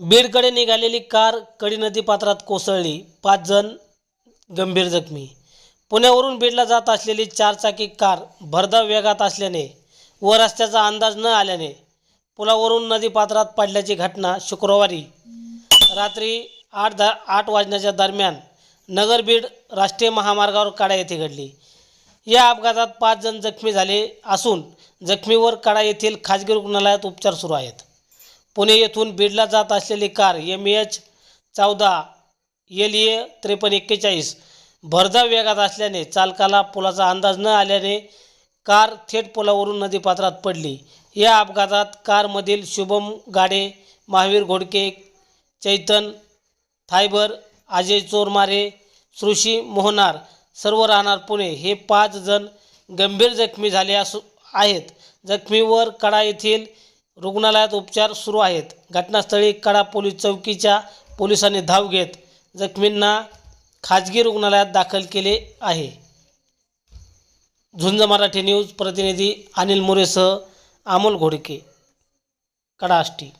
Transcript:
बीडकडे निघालेली कार कडी नदी पात्रात कोसळली. पाच जण गंभीर जखमी. पुण्यावरून बीडला जात असलेली चारचाकी कार भरधाव वेगात असल्याने व रस्त्याचा अंदाज न आल्याने पुलावरून नदी पात्रात पडल्याची घटना शुक्रवारी रात्री आठ दा आठ वाजण्याच्या दरम्यान नगर बीड राष्ट्रीय महामार्गावर काडा येथे घडली. या अपघातात पाच जण जखमी झाले असून जखमीवर कडा येथील खाजगी रुग्णालयात उपचार सुरू आहेत. पुणे येथून बीडला जात असलेली कार एम एच चौदा एल ए त्रेपन्न एक्केचाळीस भरधाव वेगात असल्याने चालकाला पुलाचा अंदाज न आल्याने कार थेट पुलावरून नदीपात्रात पडली. या अपघातात कारमधील शुभम गाडे महावीर घोडके चैतन थायबर अजय चोरमारे सृषी मोहनार सर्व राहणार पुणे. हे पाच जण गंभीर जखमी झाले असू आहेत. जखमीवर कडा येथील रुग्णालयात उपचार सुरू आहेत. घटनास्थळी कडा पोलीस चौकीच्या पोलिसांनी धाव घेत जखमींना खाजगी रुग्णालयात दाखल केले आहे. झुंज मराठी न्यूज प्रतिनिधी अनिल मोरेसह अमोल घोडके कडा आष्टी